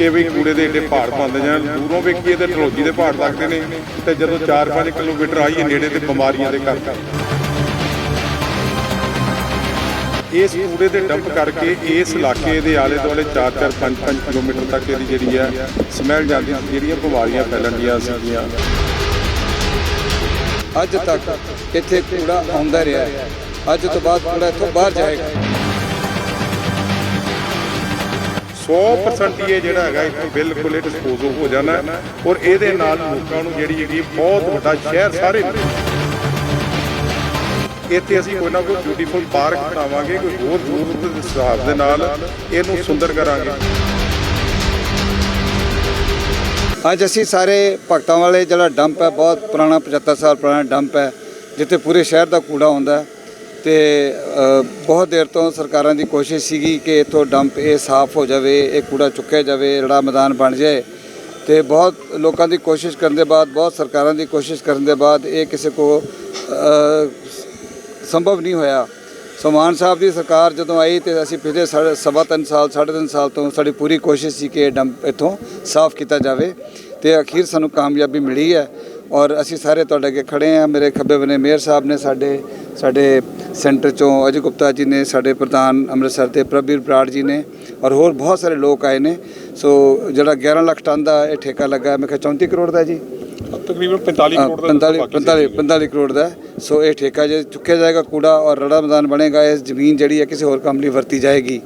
ਕਿ ਵੀ ਕੂੜੇ ਦੇ ਏਡੇ ਪਹਾੜ ਪਾਉਂਦੇ ਜਾਣ ਦੂਰੋਂ ਵੇਖੀਏ ਤੇ ਢਲੋਜੀ ਦੇ ਪਹਾੜ ਲੱਗਦੇ ਨੇ ਤੇ ਜਦੋਂ 4-5 ਕਿਲੋਮੀਟਰ ਆਈਏ ਨੇੜੇ ਤੇ ਬਿਮਾਰੀਆਂ ਦੇ ਘਰ ਇਸ ਕੂੜੇ ਦੇ ਡੰਪ ਕਰਕੇ ਇਸ ਇਲਾਕੇ ਦੇ ਆਲੇ ਦੁਆਲੇ 4-4 5-5 ਕਿਲੋਮੀਟਰ ਤੱਕ ਇਹਦੀ ਜਿਹੜੀ ਹੈ ਸਮੈਲ ਜਾਂਦੀ ਜਿਹੜੀਆਂ ਬਿਮਾਰੀਆਂ ਫੈਲਣ ਦੀਆਂ ਸੀਗੀਆਂ। ਅੱਜ ਤੱਕ ਇੱਥੇ ਕੂੜਾ ਆਉਂਦਾ ਰਿਹਾ ਅੱਜ ਤੋਂ ਬਾਅਦ ਕੂੜਾ ਇੱਥੋਂ ਬਾਹਰ ਜਾਏਗਾ। 100% ਇਹ ਜਿਹੜਾ ਹੈਗਾ, ਇੱਥੋਂ ਬਿਲਕੁਲ ਇਹ ਡਿਸਪੋਜ਼ ਹੋ ਜਾਣਾ ਔਰ ਇਹਦੇ ਨਾਲ ਲੋਕਾਂ ਨੂੰ ਜਿਹੜੀ ਹੈਗੀ ਬਹੁਤ ਵੱਡਾ ਸ਼ਹਿਰ ਸਾਰੇ ਇੱਥੇ ਅਸੀਂ ਕੋਈ ਨਾ ਕੋਈ ਬਿਊਟੀਫੁਲ ਪਾਰਕ ਬਣਾਵਾਂਗੇ, ਕੋਈ ਹੋਰ ਜ਼ਰੂਰਤ ਦੇ ਹਿਸਾਬ ਦੇ ਨਾਲ ਇਹਨੂੰ ਸੁੰਦਰ ਕਰਾਂਗੇ। ਅੱਜ ਅਸੀਂ ਸਾਰੇ ਭਗਤਾਂ ਵਾਲੇ, ਜਿਹੜਾ ਡੰਪ ਹੈ, ਬਹੁਤ ਪੁਰਾਣਾ 75 ਸਾਲ ਪੁਰਾਣਾ ਡੰਪ ਹੈ, ਜਿੱਥੇ ਪੂਰੇ ਸ਼ਹਿਰ ਦਾ ਕੂੜਾ ਹੁੰਦਾ ਹੈ। ਤੇ ਬਹੁਤ ਦੇਰ ਤੋਂ ਸਰਕਾਰਾਂ ਦੀ ਕੋਸ਼ਿਸ਼ ਸੀਗੀ ਕਿ ਇੱਥੋਂ ਡੰਪ ਇਹ ਸਾਫ਼ ਹੋ ਜਾਵੇ, ਇਹ ਕੂੜਾ ਚੁੱਕਿਆ ਜਾਵੇ, ਰੜਾ ਮੈਦਾਨ ਬਣ ਜਾਏ। ਤੇ ਬਹੁਤ ਲੋਕਾਂ ਦੀ ਕੋਸ਼ਿਸ਼ ਕਰਨ ਦੇ ਬਾਅਦ, ਬਹੁਤ ਸਰਕਾਰਾਂ ਦੀ ਕੋਸ਼ਿਸ਼ ਕਰਨ ਦੇ ਬਾਅਦ ਇਹ ਕਿਸੇ ਕੋ ਸੰਭਵ ਨਹੀਂ ਹੋਇਆ। ਸੋ ਮਾਨ ਸਾਹਿਬ ਦੀ ਸਰਕਾਰ ਜਦੋਂ ਆਈ ਤੇ ਅਸੀਂ ਪਿਛਲੇ ਸਾਢੇ- ਸਵਾ ਤਿੰਨ ਸਾਲ, ਸਾਢੇ ਤਿੰਨ ਸਾਲ ਤੋਂ ਸਾਡੀ ਪੂਰੀ ਕੋਸ਼ਿਸ਼ ਸੀ ਕਿ ਇਹ ਡੰਪ ਇੱਥੋਂ ਸਾਫ਼ ਕੀਤਾ ਜਾਵੇ ਤੇ ਅਖੀਰ ਸਾਨੂੰ ਕਾਮਯਾਬੀ ਮਿਲੀ ਹੈ ਔਰ ਅਸੀਂ ਸਾਰੇ ਤੁਹਾਡੇ ਅੱਗੇ ਖੜੇ ਹਾਂ। ਮੇਰੇ ਖੱਬੇ ਬਨੇ ਮੇਅਰ ਸਾਹਿਬ ਨੇ ਸਾਡੇ ਸਾਡੇ ਸੈਂਟਰ ਚੋਂ ਅਜੇ ਗੁਪਤਾ ਜੀ ਨੇ ਸਾਡੇ ਪ੍ਰਧਾਨ ਅੰਮ੍ਰਿਤਸਰ ਦੇ ਪ੍ਰਬੀਰ ਬਰਾੜ ਜੀ ਨੇ ਔਰ ਹੋਰ ਬਹੁਤ ਸਾਰੇ ਲੋਕ ਆਏ ਨੇ। ਸੋ ਜਿਹੜਾ 11 ਲੱਖ ਟਨ ਦਾ ਇਹ ਠੇਕਾ ਲੱਗਾ ਮੈਂ ਕਿਹਾ 34 ਕਰੋੜ ਦਾ ਜੀ। ਤਕਰੀਬਨ 45 ਹਾਂ, ਕਰੋੜ ਦਾ 45 45 45 ਕਰੋੜ ਦਾ। ਸੋ ਇਹ ਠੇਕਾ ਜੇ ਚੁੱਕਿਆ ਜਾਏਗਾ ਕੂੜਾ ਔਰ ਰੜਾ ਮੈਦਾਨ ਬਣੇਗਾ ਇਸ ਜ਼ਮੀਨ ਜਿਹੜੀ ਹੈ ਕਿਸੇ ਹੋਰ ਕੰਪਨੀ ਵਰਤੀ ਜਾਏਗੀ।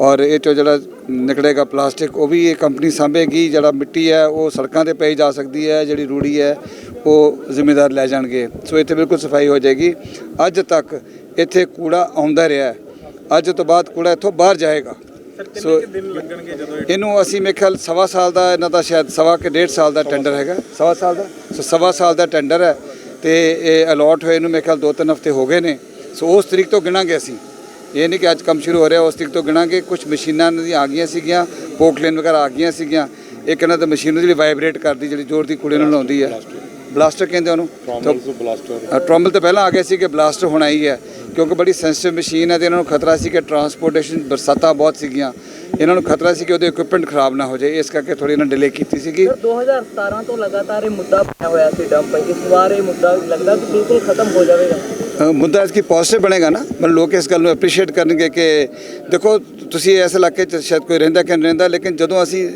ਔਰ ਇਹ ਚੋਂ ਜਿਹੜਾ ਨਿਕਲੇਗਾ ਪਲਾਸਟਿਕ ਉਹ ਵੀ ਇਹ ਕੰਪਨੀ ਸਾਂਭੇਗੀ। ਜਿਹੜਾ ਮਿੱਟੀ ਹੈ ਉਹ ਸੜਕਾਂ ਤੇ ਪਈ ਜਾ ਸਕਦੀ ਹੈ ਜਿਹੜੀ ਰੂੜੀ ਹੈ ਉਹ ਜ਼ਿੰਮੇਦਾਰ ਲੈ ਜਾਣਗੇ। ਸੋ ਇੱਥੇ ਬਿਲਕੁਲ ਸਫ਼ਾਈ ਹੋ ਜਾਏਗੀ। ਅੱਜ ਤੱਕ ਇੱਥੇ ਕੂੜਾ ਆਉਂਦਾ ਰਿਹਾ ਹੈ। ਅੱਜ ਤੋਂ ਬਾਅਦ ਕੂੜਾ ਇੱਥੋਂ ਬਾਹਰ ਜਾਏਗਾ। ਸੋ ਇਹਨੂੰ ਅਸੀਂ ਮੇਰੇ ਖਿਆਲ ਸਵਾ ਸਾਲ ਦਾ ਇਹਨਾਂ ਦਾ ਸ਼ਾਇਦ ਸਵਾ ਕੇ ਡੇਢ ਸਾਲ ਦਾ ਟੈਂਡਰ ਹੈਗਾ। ਸਵਾ ਸਾਲ ਦਾ? ਸੋ ਸਵਾ ਸਾਲ ਦਾ ਟੈਂਡਰ ਹੈ ਤੇ ਇਹ ਅਲਾਟ ਹੋਏ ਨੂੰ ਮੇਰੇ ਖਿਆਲ ਦੋ ਤਿੰਨ ਹਫ਼ਤੇ ਹੋ ਗਏ ਨੇ। ਸੋ ਉਸ ਤਰੀਕ ਤੋਂ ਗਿਣਾਂਗੇ ਅਸੀਂ। ਇਹ ਨਹੀਂ ਕਿ ਅੱਜ ਕੰਮ ਸ਼ੁਰੂ ਹੋ ਰਿਹਾ ਉਸ ਤਰੀਕ ਤੋਂ ਗਿਣਾਂਗੇ। ਕੁਝ ਮਸ਼ੀਨਾਂ ਇਹਨਾਂ ਦੀਆਂ ਆ ਗਈਆਂ ਸੀਗੀਆਂ ਪੋਕਲੇਨ ਵਗੈਰਾ ਆ ਗਈਆਂ ਸੀਗੀਆਂ। ਇੱਕ ਇਹਨਾਂ ਦਾ ਮਸ਼ੀਨ ਜਿਹੜੀ ਵਾਈਬ੍ਰੇਟ ਕਰਦੀ ਜਿਹੜੀ ਜ਼ੋਰ ਦੀ ਕੁੜੇ ਨਾਲ ਲਾਉਂਦੀ ਹੈ। ਬਲਾਸਟਰ ਕਹਿੰਦੇ ਉਹਨੂੰ। ਬਲਾਸਟਰ ਟਰੰਬਲ ਤੋਂ ਪਹਿਲਾਂ ਆ ਗਿਆ ਸੀ ਕਿ ਬਲਾਸਟ ਹੋਣਾ ਹੀ ਹੈ। ਕਿਉਂਕਿ ਬੜੀ ਸੈਂਸਿਟਿਵ ਮਸ਼ੀਨ ਹੈ ਤੇ ਇਹਨਾਂ ਨੂੰ ਖਤਰਾ ਸੀ ਕਿ ਟਰਾਂਸਪੋਰਟੇਸ਼ਨ ਬਰਸਾਤਾਂ ਬਹੁਤ ਸੀਗੀਆਂ। ਇਹਨਾਂ ਨੂੰ ਖਤਰਾ ਸੀ ਕਿ ਉਹਦੇ ਇਕਵਿਪਮੈਂਟ ਖਰਾਬ ਨਾ ਹੋ ਜਾਏ। ਇਸ ਕਰਕੇ ਥੋੜੀ ਇਹਨਾਂ ਡਿਲੇ ਕੀਤੀ ਸੀਗੀ। ਸਰ 2017 ਤੋਂ ਲਗਾਤਾਰ ਇਹ ਮੁੱਦਾ ਬਣਿਆ ਹੋਇਆ ਸੀ ਡੰਪ ਇਸ ਵਾਰ ਇਹ ਮੁੱਦਾ ਲੱਗਦਾ ਕਿ ਬਿਲਕੁਲ ਖਤਮ ਹੋ ਜਾਵੇਗਾ। ਮੁੱਦਾ ਇਸ ਕੀ ਪੋਜ਼ਿਟਿਵ ਬਣੇਗਾ ਨਾ? ਮਤਲਬ ਲੋਕ ਇਸ ਗੱਲ ਨੂੰ ਐਪਰੀਸ਼ੀਏਟ ਕਰਨਗੇ ਕਿ ਦੇਖੋ ਤੁਸੀਂ ਇਸ ਇਲਾਕੇ 'ਚ ਸ਼ਾਇਦ ਕੋਈ ਰਹਿੰਦਾ ਕਿ ਨਹੀਂ ਰਹਿੰਦਾ ਲੇਕਿਨ ਜਦੋਂ ਅਸੀਂ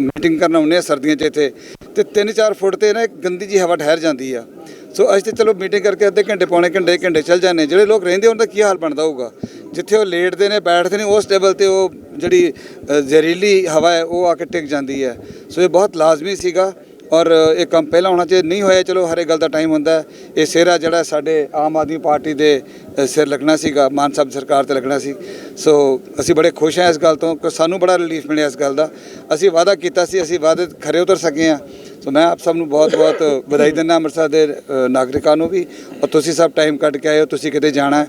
ਮੀਟਿੰਗ ਕਰਨ ਆਉਂਦੇ ਹਾਂ ਸਰਦੀਆਂ 'ਚ ਇੱਥੇ ਤੇ 3-4 ਫੁੱਟ ਤੇ ਨਾ ਇੱਕ ਗੰਦੀ ਜੀ ਹਵਾ ਠਹਿਰ ਜਾਂਦੀ ਆ। ਸੋ ਅਸੀਂ ਤੇ ਚਲੋ ਮੀਟਿੰਗ ਕਰਕੇ ਅੱਧੇ ਘੰਟੇ ਪੌਣੇ ਘੰਟੇ ਘੰਟੇ ਚੱਲ ਜਾਂਦੇ ਜਿਹੜੇ ਲੋਕ ਰਹਿੰਦੇ ਉਹਨਾਂ ਦਾ ਕੀ ਹਾਲ ਬਣਦਾ ਹੋਊਗਾ? ਜਿੱਥੇ ਉਹ ਲੇਟਦੇ ਨੇ, ਬੈਠਦੇ ਨੇ, ਉਸ ਟੇਬਲ ਤੇ ਉਹ ਜਿਹੜੀ ਜ਼ਹਿਰੀਲੀ ਹਵਾ ਹੈ, ਉਹ ਆ ਕੇ ਟਿਕ ਜਾਂਦੀ ਹੈ। ਸੋ ਇਹ ਬਹੁਤ ਲਾਜ਼ਮੀ ਸੀਗਾ ਔਰ ਇਹ ਕੰਮ ਪਹਿਲਾਂ ਹੋਣਾ ਚਾਹੀਦਾ, ਨਹੀਂ ਹੋਇਆ, ਚਲੋ ਹਰੇ ਗੱਲ ਦਾ ਟਾਈਮ ਹੁੰਦਾ ਹੈ। ਇਹ ਸਿਹਰਾ ਜਿਹੜਾ ਸਾਡੇ ਆਮ ਆਦਮੀ ਪਾਰਟੀ ਦੇ ਸਿਰ ਲੱਗਣਾ ਸੀਗਾ, ਮਾਨ ਸਾਹਿਬ ਸਰਕਾਰ ਤੇ ਲੱਗਣਾ ਸੀ। ਸੋ ਅਸੀਂ ਬੜੇ ਖੁਸ਼ ਹਾਂ ਇਸ ਗੱਲ ਤੋਂ ਕਿ ਸਾਨੂੰ ਬੜਾ ਰਿਲੀਫ ਮਿਲਿਆ ਇਸ ਗੱਲ ਦਾ। ਅਸੀਂ ਵਾਅਦਾ ਕੀਤਾ ਸੀ, ਅਸੀਂ ਵਾਅਦੇ ਖਰੇ ਉਤਰ ਸਕੇ ਹਾਂ। ਸੋ ਮੈਂ ਆਪ ਸਭ ਨੂੰ ਬਹੁਤ ਬਹੁਤ ਵਧਾਈ ਦਿੰਦਾ ਅੰਮ੍ਰਿਤਸਰ ਦੇ ਨਾਗਰਿਕਾਂ ਨੂੰ ਵੀ। ਔਰ ਤੁਸੀਂ ਸਭ ਟਾਈਮ ਕੱਢ ਕੇ ਆਏ ਹੋ, ਤੁਸੀਂ ਕਿਤੇ ਜਾਣਾ ਹੈ,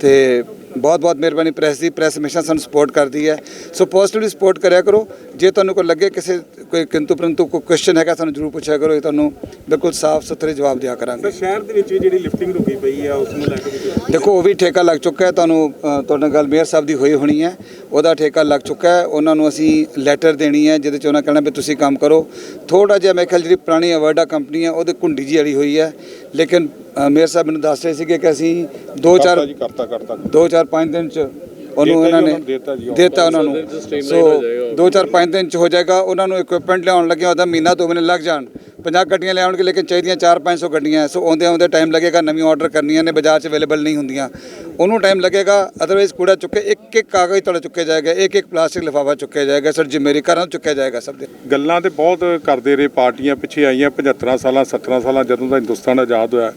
ਤੇ ਬਹੁਤ ਬਹੁਤ ਮਿਹਰਬਾਨੀ ਪ੍ਰੈਸ ਦੀ ਪ੍ਰੈਸ ਹਮੇਸ਼ਾ ਸਾਨੂੰ ਸਪੋਰਟ ਕਰਦੀ ਹੈ। ਸੋ ਪੋਜ਼ਿਟਿਵਲੀ ਸਪੋਰਟ ਕਰਿਆ ਕਰੋ। ਜੇ ਤੁਹਾਨੂੰ ਕੋਈ ਲੱਗੇ ਕਿਸੇ ਕੋਈ ਕਿੰਤੂ ਪਰੰਤੂ ਕੋਈ ਕੁਐਸਚਨ ਹੈਗਾ ਸਾਨੂੰ ਜ਼ਰੂਰ ਪੁੱਛਿਆ ਕਰੋ। ਇਹ ਤੁਹਾਨੂੰ ਬਿਲਕੁਲ ਸਾਫ਼ ਸੁਥਰੇ ਜਵਾਬ ਦਿਆ ਕਰਾਂਗੇ। ਸ਼ਹਿਰ ਦੇ ਵਿੱਚ ਵੀ ਜਿਹੜੀ ਲਿਫਟਿੰਗ ਰੁਕੀ ਪਈ ਆ ਉਸ ਨੂੰ ਲੈ ਕੇ ਦੇਖੋ ਉਹ ਵੀ ਠੇਕਾ ਲੱਗ ਚੁੱਕਾ ਹੈ। ਤੁਹਾਨੂੰ ਤੁਹਾਡੇ ਨਾਲ ਗੱਲ ਮੇਅਰ ਸਾਹਿਬ ਦੀ ਹੋਈ ਹੋਣੀ ਹੈ। ਉਹਦਾ ਠੇਕਾ ਲੱਗ ਚੁੱਕਾ ਹੈ। ਉਹਨਾਂ ਨੂੰ ਅਸੀਂ ਲੈਟਰ ਦੇਣੀ ਹੈ ਜਿਹਦੇ ਚ ਉਹਨਾਂ ਕਹਿਣਾ ਵੀ ਤੁਸੀਂ ਕੰਮ ਕਰੋ। ਥੋੜਾ ਜਿਹਾ ਮੇਰੇ ਖਿਆਲ ਜਿਹੜੀ ਪੁਰਾਣੀ ਅਵਰਡਾ ਕੰਪਨੀ ਹੈ ਉਹਦੇ ਕੁੰਡੀ ਜੀ ਵਾਲੀ ਹੋਈ ਹੈ। ਲੇਕਿਨ ਮੇਅਰ ਸਾਹਿਬ ਮੈਨੂੰ ਦੱਸ ਰਹੇ ਸੀਗੇ ਕਿ ਅਸੀਂ 2 4 ਜੀ ਕਰਤਾ ਕਰਤਾ। ਦੋ ਚਾਰ ਪੰਜ ਦਿਨ ਚ ਉਹਨੂੰ ਜੀ ਇਹਨਾਂ ਨੇ ਦੇਤਾ ਜੀ, ਉਹਨਾਂ ਨੂੰ। ਸੋ ਦੋ ਚਾਰ ਪੰਜ ਦਿਨ ਚ ਹੋ ਜਾਏਗਾ ਉਹਨਾਂ ਨੂੰ ਇਕਵਿਪਮੈਂਟ ਲਿਆਉਣ ਲੱਗਿਆ ਉਹਦਾ ਮਹੀਨਾ ਦੋ ਮਹੀਨੇ ਲੱਗ ਜਾਣ। 50 ਗੱਡੀਆਂ ਲਿਆਉਣਗੇ ਲੇਕਿਨ ਚਾਹੀਦੀਆਂ 4-500 ਗੱਡੀਆਂ। ਸੋ ਆਉਂਦੇ ਆਉਂਦੇ ਟਾਈਮ ਲੱਗੇਗਾ ਨਵੀਂ ਆਰਡਰ ਕਰਨੀਆਂ ਨੇ ਬਾਜ਼ਾਰ 'ਚ ਅਵੇਲੇਬਲ ਨਹੀਂ ਹੁੰਦੀਆਂ। ਉਹਨੂੰ ਟਾਈਮ ਲੱਗੇਗਾ ਅਦਰਵਾਈਜ਼ ਕੂੜਾ ਚੁੱਕੇ ਇੱਕ ਇੱਕ ਕਾਗਜ਼ ਤੁਹਾਡਾ ਚੁੱਕਿਆ ਜਾਏਗਾ ਇੱਕ ਇੱਕ ਪਲਾਸਟਿਕ ਲਿਫਾਫਾ ਚੁੱਕਿਆ ਜਾਏਗਾ ਸਰ ਜ਼ਿੰਮੇਵਾਰੀ ਘਰਾਂ ਤੋਂ ਚੁੱਕਿਆ ਜਾਏਗਾ ਸਭ ਦੇ। ਗੱਲਾਂ ਤੇ ਬਹੁਤ ਕਰਦੇ ਰਹੇ ਪਾਰਟੀਆਂ ਪਿੱਛੇ ਆਈਆਂ 75 ਸਾਲਾਂ 17 ਸਾਲਾਂ ਜਦੋਂ ਦਾ ਹਿੰਦੁਸਤਾਨ ਆਜ਼ਾਦ ਹੋਇਆ।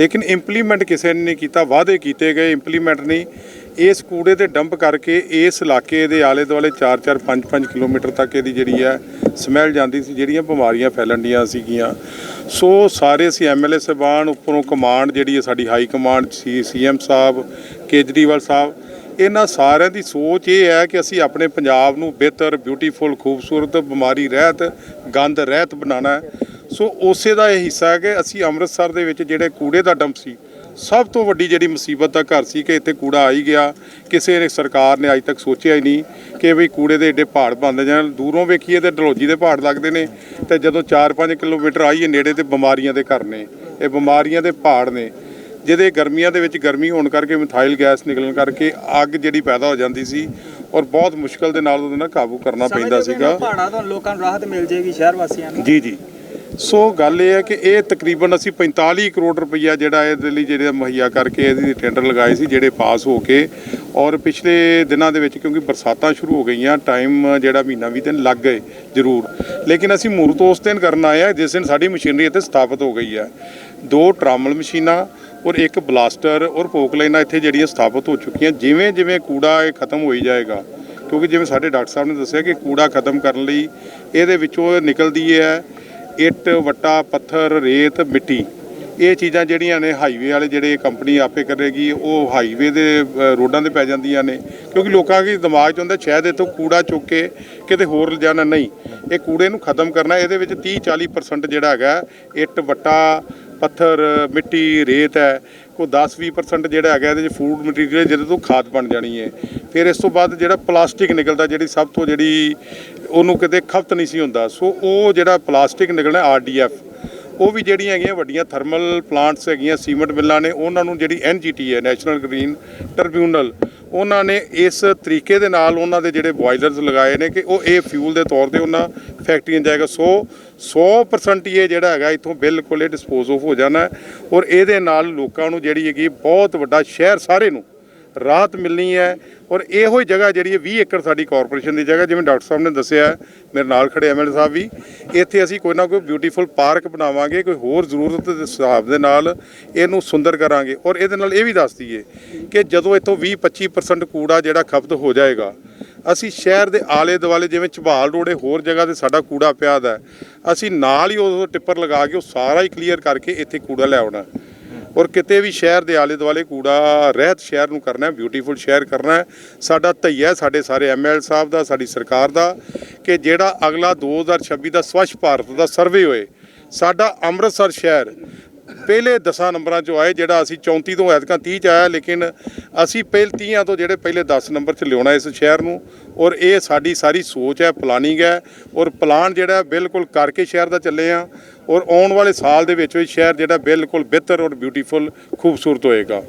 ਲੇਕਿਨ ਇੰਪਲੀਮੈਂਟ ਕਿਸੇ ਨੇ ਨਹੀਂ ਕੀਤਾ, ਵਾਅਦੇ ਕੀਤੇ ਗਏ ਇੰਪਲੀਮੈਂਟ ਨਹੀਂ। ਇਸ ਕੂੜੇ ਤੇ ਡੰਪ ਕਰਕੇ ਇਸ ਇਲਾਕੇ ਦੇ ਆਲੇ ਦੁਆਲੇ 4-4 5-5 ਕਿਲੋਮੀਟਰ ਤੱਕ ਇਹਦੀ ਜਿਹੜੀ ਹੈ ਸਮੈਲ ਜਾਂਦੀ ਸੀ, ਜਿਹੜੀਆਂ ਬਿਮਾਰੀਆਂ ਫੈਲਣ ਦੀਆਂ ਸੀਗੀਆਂ। ਸੋ ਸਾਰੇ ਅਸੀਂ ਐਮਐਲਏ ਸਾਹਿਬਾਨ, ਉੱਪਰੋਂ ਕਮਾਂਡ ਜਿਹੜੀ ਹੈ ਸਾਡੀ ਹਾਈ ਕਮਾਂਡ ਸੀ ਸੀਐਮ ਸਾਹਿਬ, ਕੇਜਰੀਵਾਲ ਸਾਹਿਬ, ਇਹਨਾਂ ਸਾਰਿਆਂ ਦੀ ਸੋਚ ਇਹ ਹੈ ਕਿ ਅਸੀਂ ਆਪਣੇ ਪੰਜਾਬ ਨੂੰ ਬਿਹਤਰ ਬਿਊਟੀਫੁਲ ਖੂਬਸੂਰਤ ਬਿਮਾਰੀ ਰਹਿਤ ਗੰਦ ਰਹਿਤ ਬਣਾਉਣਾ ਹੈ। ਸੋ ਉਸੇ ਦਾ ਇਹ ਹਿੱਸਾ ਹੈ ਕਿ ਅਸੀਂ ਅੰਮ੍ਰਿਤਸਰ ਦੇ ਵਿੱਚ ਜਿਹੜੇ ਕੂੜੇ ਦਾ ਡੰਪ ਸੀ ਸਭ ਤੋਂ ਵੱਡੀ ਜਿਹੜੀ ਮੁਸੀਬਤ ਦਾ ਘਰ ਸੀ ਕਿ ਇੱਥੇ ਕੂੜਾ ਆ ਹੀ ਗਿਆ। ਕਿਸੇ ਨੇ ਸਰਕਾਰ ਨੇ ਅੱਜ ਤੱਕ ਸੋਚਿਆ ਹੀ ਨਹੀਂ ਕਿ ਵੀ ਕੂੜੇ ਦੇ ਏਡੇ ਪਹਾੜ ਬਣਦੇ ਜਾਣ ਦੂਰੋਂ ਵੇਖੀਏ ਤੇ ਡਲਹੌਜੀ ਦੇ ਪਹਾੜ ਲੱਗਦੇ ਨੇ ਤੇ ਜਦੋਂ 4-5 ਕਿਲੋਮੀਟਰ ਆਈਏ ਨੇੜੇ ਤੇ ਬਿਮਾਰੀਆਂ ਦੇ ਘਰ ਨੇ। ਇਹ ਬਿਮਾਰੀਆਂ ਦੇ ਪਹਾੜ ਨੇ ਜਿਹਦੇ ਗਰਮੀਆਂ ਦੇ ਵਿੱਚ ਗਰਮੀ ਹੋਣ ਕਰਕੇ ਮਿਥਾਈਲ ਗੈਸ ਨਿਕਲਣ ਕਰਕੇ ਅੱਗ ਜਿਹੜੀ ਪੈਦਾ ਹੋ ਜਾਂਦੀ ਸੀ ਔਰ ਬਹੁਤ ਮੁਸ਼ਕਲ ਦੇ ਨਾਲ ਉਹਦੇ ਨਾਲ ਕਾਬੂ ਕਰਨਾ ਪੈਂਦਾ ਸੀਗਾ। ਪਹਾੜਾਂ ਤੋਂ ਲੋਕਾਂ ਨੂੰ ਰਾਹਤ ਮਿਲ ਜੇਗੀ ਸ਼ਹਿਰ ਵਾਸੀਆਂ ਨੂੰ। ਜੀ ਜੀ। ਸੋ ਗੱਲ ਇਹ ਹੈ ਕਿ ਇਹ ਤਕਰੀਬਨ ਅਸੀਂ 45 ਕਰੋੜ ਰੁਪਈਆ ਜਿਹੜਾ ਇਹਦੇ ਲਈ ਜਿਹੜੇ ਮੁਹੱਈਆ ਕਰਕੇ ਇਹਦੀ ਟੈਂਡਰ ਲਗਾਏ ਸੀ, ਜਿਹੜੇ ਪਾਸ ਹੋ ਕੇ। ਔਰ ਪਿਛਲੇ ਦਿਨਾਂ ਦੇ ਵਿੱਚ ਕਿਉਂਕਿ ਬਰਸਾਤਾਂ ਸ਼ੁਰੂ ਹੋ ਗਈਆਂ ਟਾਈਮ ਜਿਹੜਾ ਮਹੀਨਾ ਵੀ ਦਿਨ ਲੱਗ ਗਏ ਜ਼ਰੂਰ। ਲੇਕਿਨ ਅਸੀਂ ਮੂਰਤ ਉਸ ਦਿਨ ਕਰਨ ਆਏ ਆ, ਜਿਸ ਦਿਨ ਸਾਡੀ ਮਸ਼ੀਨਰੀ ਇੱਥੇ ਸਥਾਪਿਤ ਹੋ ਗਈ ਹੈ। ਦੋ ਟਰਾਮਲ ਮਸ਼ੀਨਾਂ ਔਰ ਇੱਕ ਬਲਾਸਟਰ ਔਰ ਪੋਕ ਲਾਈਨਾਂ ਇੱਥੇ ਜਿਹੜੀਆਂ ਸਥਾਪਿਤ ਹੋ ਚੁੱਕੀਆਂ ਜਿਵੇਂ ਜਿਵੇਂ ਕੂੜਾ ਇਹ ਖਤਮ ਹੋਈ ਜਾਏਗਾ। ਕਿਉਂਕਿ ਜਿਵੇਂ ਸਾਡੇ ਡਾਕਟਰ ਸਾਹਿਬ ਨੇ ਦੱਸਿਆ ਕਿ ਕੂੜਾ ਖਤਮ ਕਰਨ ਲਈ ਇਹਦੇ ਵਿੱਚੋਂ ਨਿਕਲਦੀ ਹੈ ਇੱਟ, ਵੱਟਾ, ਪੱਥਰ, ਰੇਤ, ਮਿੱਟੀ। ਇਹ ਚੀਜ਼ਾਂ ਜਿਹੜੀਆਂ ਨੇ ਹਾਈਵੇ ਵਾਲੇ ਜਿਹੜੇ ਕੰਪਨੀ ਆਪੇ ਕਰੇਗੀ, ਉਹ ਹਾਈਵੇ ਦੇ ਰੋਡਾਂ ਤੇ ਪੈ ਜਾਂਦੀਆਂ ਨੇ। ਕਿਉਂਕਿ ਲੋਕਾਂ ਦੇ ਦਿਮਾਗ 'ਚ ਹੁੰਦਾ ਸ਼ਾਇਦ ਇੱਥੋਂ ਕੂੜਾ ਚੁੱਕ ਕੇ ਕਿਤੇ ਹੋਰ ਲਿਜਾਣਾ ਨਹੀਂ। ਇਹ ਕੂੜੇ ਨੂੰ ਖਤਮ ਕਰਨਾ, ਇਹਦੇ ਵਿੱਚ 30 40% ਜਿਹੜਾ ਹੈਗਾ, ਇੱਟ, ਵੱਟਾ, ਪੱਥਰ, ਮਿੱਟੀ, ਰੇਤ ਹੈ। ਕੋ 10-20% ਜਿਹੜਾ ਹੈਗਾ ਇਹਦੇ 'ਚ ਫੂਡ ਮਟੀਰੀਅਲ ਜਿਹਦੇ ਤੋਂ ਖਾਦ ਬਣ ਜਾਣੀ ਹੈ। ਫਿਰ ਇਸ ਤੋਂ ਬਾਅਦ ਜਿਹੜਾ ਪਲਾਸਟਿਕ ਨਿਕਲਦਾ, ਜਿਹੜੀ ਸਭ ਤੋਂ ਜਿਹੜੀ ਉਹਨੂੰ ਕਿਤੇ ਖਪਤ ਨਹੀਂ ਸੀ ਹੁੰਦਾ। ਸੋ ਉਹ ਜਿਹੜਾ ਪਲਾਸਟਿਕ ਨਿਕਲਣਾ ਆਰਡੀਐਫ ਉਹ ਵੀ ਜਿਹੜੀਆਂ ਹੈਗੀਆਂ ਵੱਡੀਆਂ ਥਰਮਲ ਪਲਾਂਟਸ ਹੈਗੀਆਂ ਸੀਮੈਂਟ ਮਿੱਲਾਂ ਨੇ, ਉਹਨਾਂ ਨੂੰ ਜਿਹੜੀ ਐਨਜੀਟੀ ਹੈ ਨੈਸ਼ਨਲ ਗ੍ਰੀਨ ਟ੍ਰਿਬਿਊਨਲ ਉਹਨਾਂ ਨੇ ਇਸ ਤਰੀਕੇ ਦੇ ਨਾਲ ਉਹਨਾਂ ਦੇ ਜਿਹੜੇ ਬੋਇਲਰਸ ਲਗਾਏ ਨੇ ਕਿ ਉਹ ਇਹ ਫਿਊਲ ਦੇ ਤੌਰ ਤੇ ਉਹਨਾਂ ਫੈਕਟਰੀਆਂ ਜਾਏਗਾ। ਸੋ 100% ਹੀ ਇਹ ਜਿਹੜਾ ਹੈਗਾ ਇੱਥੋਂ ਬਿਲਕੁਲ ਇਹ ਡਿਸਪੋਜ਼ ਆਫ ਹੋ ਜਾਣਾ ਔਰ ਇਹਦੇ ਨਾਲ ਲੋਕਾਂ ਨੂੰ ਜਿਹੜੀ ਹੈਗੀ ਬਹੁਤ ਵੱਡਾ ਸ਼ਹਿਰ ਸਾਰੇ ਨੂੰ ਰਾਹਤ ਮਿਲਣੀ ਹੈ ਔਰ ਇਹੋ ਹੀ ਜਗ੍ਹਾ ਜਿਹੜੀ ਹੈ 20 ਏਕੜ ਸਾਡੀ ਕਾਰਪੋਰੇਸ਼ਨ ਦੀ ਜਗ੍ਹਾ, ਜਿਵੇਂ ਡਾਕਟਰ ਸਾਹਿਬ ਨੇ ਦੱਸਿਆ, ਮੇਰੇ ਨਾਲ ਖੜੇ ਐਮਐਲ ਸਾਹਿਬ ਵੀ, ਇੱਥੇ ਅਸੀਂ ਕੋਈ ਨਾ ਕੋਈ ਬਿਊਟੀਫੁਲ ਪਾਰਕ ਬਣਾਵਾਂਗੇ, ਕੋਈ ਹੋਰ ਜ਼ਰੂਰਤ ਦੇ ਹਿਸਾਬ ਦੇ ਨਾਲ ਇਹਨੂੰ ਸੁੰਦਰ ਕਰਾਂਗੇ। ਔਰ ਇਹਦੇ ਨਾਲ ਇਹ ਵੀ ਦੱਸ ਦਈਏ ਕਿ ਜਦੋਂ ਇੱਥੋਂ 20 25% ਕੂੜਾ ਜਿਹੜਾ ਖਪਤ ਹੋ ਜਾਏਗਾ, ਅਸੀਂ ਸ਼ਹਿਰ ਦੇ ਆਲੇ ਦੁਆਲੇ ਜਿਵੇਂ ਝਬਾਲ ਰੋੜੇ ਹੋਰ ਜਗ੍ਹਾ ਤੇ ਸਾਡਾ ਕੂੜਾ ਪਿਆ ਦਾ ਅਸੀਂ ਨਾਲ ਹੀ ਉਹ ਟਿੱਪਰ ਲਗਾ ਕੇ ਉਹ ਸਾਰਾ ਹੀ ਕਲੀਅਰ ਕਰਕੇ ਇੱਥੇ ਕੂੜਾ ਲੈ ਆਉਣਾ ਔਰ ਕਿਤੇ ਵੀ ਸ਼ਹਿਰ ਦੇ ਆਲੇ ਦੁਆਲੇ ਕੂੜਾ ਰਹਿਤ ਸ਼ਹਿਰ ਨੂੰ ਕਰਨਾ ਹੈ ਬਿਊਟੀਫੁਲ ਸ਼ਹਿਰ ਕਰਨਾ ਹੈ, ਸਾਡਾ ਧਈਆ ਸਾਡੇ ਸਾਰੇ ਐਮਐਲ ਸਾਹਿਬ ਦਾ, ਸਾਡੀ ਸਰਕਾਰ ਦਾ, ਕਿ ਜਿਹੜਾ ਅਗਲਾ 2026 ਦਾ ਸਵੱਛ ਭਾਰਤ ਦਾ ਸਰਵੇ ਹੋਏ, ਸਾਡਾ ਅੰਮ੍ਰਿਤਸਰ ਸ਼ਹਿਰ ਪਹਿਲੇ 10 ਨੰਬਰਾਂ 'ਚੋਂ ਆਏ, ਜਿਹੜਾ ਅਸੀਂ 34 ਤੋਂ ਐਤਕਾਂ 30 'ਚ ਆਇਆ, ਲੇਕਿਨ ਅਸੀਂ ਪਹਿਲ 30 ਤੋਂ ਜਿਹੜੇ ਪਹਿਲੇ 10 ਨੰਬਰ 'ਚ ਲਿਆਉਣਾ ਇਸ ਸ਼ਹਿਰ ਨੂੰ, ਔਰ ਇਹ ਸਾਡੀ ਸਾਰੀ ਸੋਚ ਹੈ ਪਲਾਨਿੰਗ ਹੈ, ਔਰ ਪਲਾਨ ਜਿਹੜਾ ਬਿਲਕੁਲ ਕਰਕੇ ਸ਼ਹਿਰ ਦਾ ਚੱਲੇ ਆ, ਔਰ ਆਉਣ ਵਾਲੇ ਸਾਲ ਦੇ ਵਿੱਚ ਵੀ ਸ਼ਹਿਰ ਜਿਹੜਾ ਬਿਲਕੁਲ ਬਿਹਤਰ ਔਰ ਬਿਊਟੀਫੁਲ ਖੂਬਸੂਰਤ ਹੋਏਗਾ।